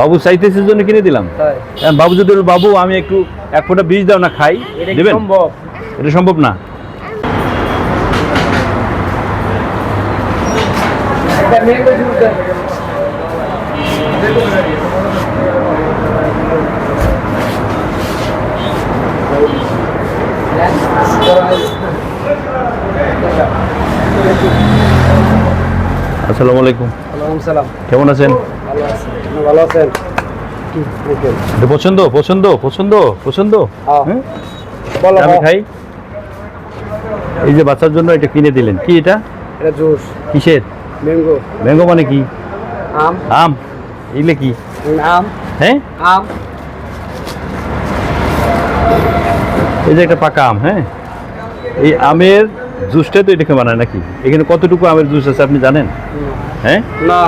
বাবু চাইতেছে জন্য কিনে দিলাম। বাবু যদি বাবু আমি একটু এক ফোঁটা বীজ দাও না খাই। দেবেন? সম্ভব? এটা সম্ভব না। আসসালামু আলাইকুম। সালাম। কেমন আছেন? ভালো আপনি ভালো আছেন? পছন্দ পছন্দ পছন্দ পছন্দ? আমি খাই এই যে বাচ্চার জন্য এটা কিনে দিলেন। কি এটা? এটা জুস। কিসের? ম্যাঙ্গো। ম্যাঙ্গো মানে কি? আম। আম। এগুলো কি? আম। হ্যাঁ? আম। এই যে একটা পাকা আম হ্যাঁ? এই আমের জুসটাই তো এটাকে বানায় নাকি? এখানে কতটুকু আমের জুস আছে আপনি জানেন? হ্যাঁ? না।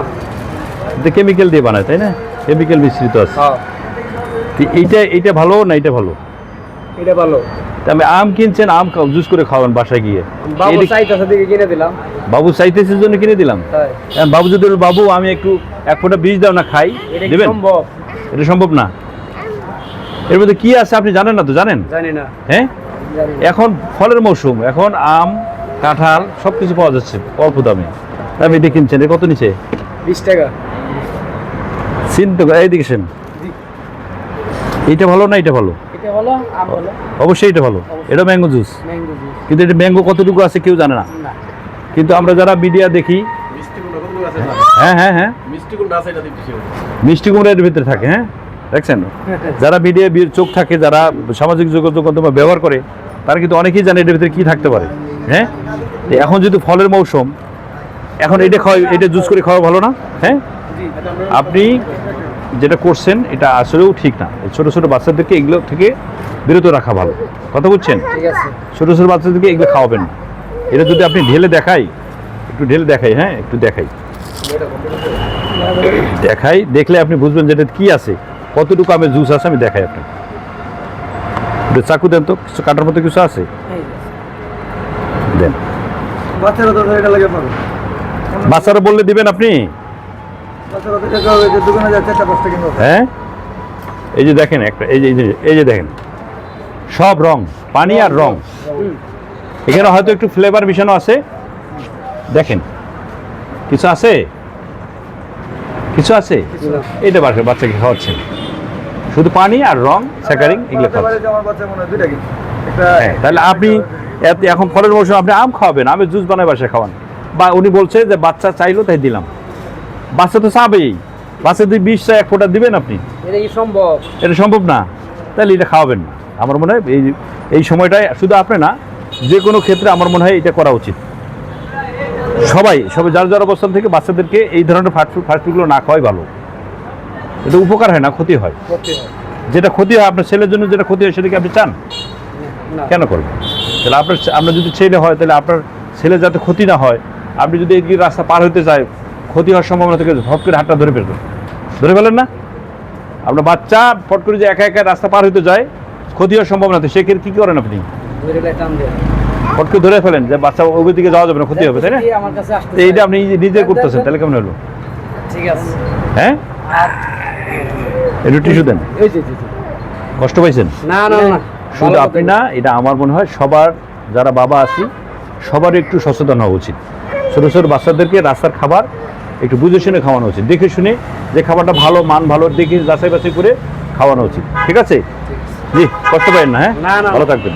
কেমিক্যাল দিয়ে বানায় তাই না? কেমিক্যাল মিশ্রিত আছে। হ্যাঁ। এইটা এইটা ভালো না এটা ভালো? এটা ভালো। আমি আম কিনছেন আম জুস করে খাওয়ান বাসায় গিয়ে। বাবু চাইতেছে দিকে কিনে দিলাম। বাবু চাইতেছে জন্য কিনে দিলাম? হ্যাঁ, বাবু যদি বাবু আমি একটু এক ফোঁটা বীজ দাও না খাই। দেবেন? সম্ভব? এটা সম্ভব না। এর মধ্যে কি আছে আপনি জানেন না তো? জানেন? জানি না। হ্যাঁ? এখন ফলের মৌসুম এখন আম কাঁঠাল সব কিছু পাওয়া যাচ্ছে অল্প দামে। আপনি এটা কিনছেন কত নিচে? বিশ টাকা। চিন্তা করে এই দেখেছেন এইটা ভালো না এটা ভালো? এটা অবশ্যই এটা ভালো। এটা ম্যাঙ্গো জুস কিন্তু এটা ম্যাঙ্গো কতটুকু আছে কেউ জানে না। কিন্তু আমরা যারা মিডিয়া দেখি হ্যাঁ হ্যাঁ হ্যাঁ। মিষ্টি কুমড়া এর ভিতরে থাকে হ্যাঁ? দেখছেন? যারা মিডিয়া চোখ থাকে যারা সামাজিক যোগাযোগ মাধ্যম ব্যবহার করে তারা কিন্তু অনেকেই জানে এটার ভিতরে কি থাকতে পারে হ্যাঁ? এখন যেহেতু ফলের মৌসুম এখন এটা খাওয়া এটা জুস করে খাওয়া ভালো না হ্যাঁ? আপনি যেটা করছেন এটা আসলেও ঠিক না। ছোট ছোট বাচ্চাদেরকে এগুলো থেকে বিরত রাখা ভালো। কথা বুঝছেন? ঠিক আছে। ছোট ছোট বাচ্চাদেরকে এগুলো খাওয়াবেন না। এটা যদি আপনি ঢেলে দেখাই একটু ঢেলে দেখাই হ্যাঁ? একটু দেখাই। দেখাই দেখলে আপনি বুঝবেন যে এটা কি আছে। কতটুকু আমি জুস আছে আমি দেখাই আপনাকে। একটু চাকু দেন তো কিছু কাটার মতো কিছু আছে? দেন। বাচ্চারা বললে দিবেন আপনি? হ্যাঁ? এই যে দেখেন একটা এই যে এই যে- দেখেন। সব রং পানি আর রং। এখানে হয়তো একটু ফ্লেভার মিশানো আছে। দেখেন কিছু আছে? কিছু আছে? এটা বাচ্চাকে খাওয়াচ্ছেন। শুধু পানি আর রং স্যাকারিং এগুলো খাওয়াচ্ছেন। হয় তাহলে আপনি এখন ফলের মৌসুম আপনি আম খাওয়াবেন আমি জুস বানায় বাসায় খাওয়ান। বা উনি বলছে যে বাচ্চা চাইলো তাই দিলাম। বাচ্চা তো চাবেই। বাচ্চা যদি বিশ এক ফোঁটা দিবেন আপনি। এটা কি সম্ভব? এটা সম্ভব না। তাহলে এটা খাওয়াবেন না। আমার মনে হয় এই এই সময়টায় শুধু আপনি না যে কোনো ক্ষেত্রে আমার মনে হয় এটা করা উচিত। সবাই সবাই যার যার অবস্থান থেকে বাচ্চাদেরকে এই ধরনের ফাস্টফুড ফাস্টফুডগুলো না খাওয়াই ভালো। এটা উপকার হয় না ক্ষতি হয়। যেটা ক্ষতি হয় আপনার ছেলের জন্য যেটা ক্ষতি হয় সেটা কি আপনি চান? কেন করবেন? তাহলে আপনার আপনার যদি ছেলে হয় তাহলে আপনার ছেলে যাতে ক্ষতি না হয় আপনি যদি এই রাস্তা পার হতে চায় ক্ষতি হওয়ার সম্ভাবনা থেকে হট করে হাতটা ধরে ফেলবেন ধরে ফেলেন না? আপনার বাচ্চা ফট করে যে একা একা রাস্তা পার হইতে যায় ক্ষতি হওয়ার সম্ভাবনা থাকে সেক্ষেত্রে কী করেন আপনি? ফট করে ধরে ফেলেন যে বাচ্চা ওই দিকে যাওয়া যাবে না ক্ষতি হবে তাই না? তো এইটা আপনি নিজে- করতেছেন তাহলে কেমন হলো? ঠিক আছে। হ্যাঁ? একটু টিস্যু দেন। কষ্ট পাইছেন? না না না। শুধু আপনি না এটা আমার মনে হয় সবার যারা বাবা আছি সবার একটু সচেতন হওয়া উচিত। ছোটো ছোটো বাচ্চাদেরকে রাস্তার খাবার একটু বুঝে শুনে খাওয়ানো উচিত। দেখে শুনে যে খাবারটা ভালো মান ভালো দেখে যাচাই বাছাই করে খাওয়ানো উচিত। ঠিক আছে? জি কষ্ট পাবেন না হ্যাঁ। ভালো থাকবেন।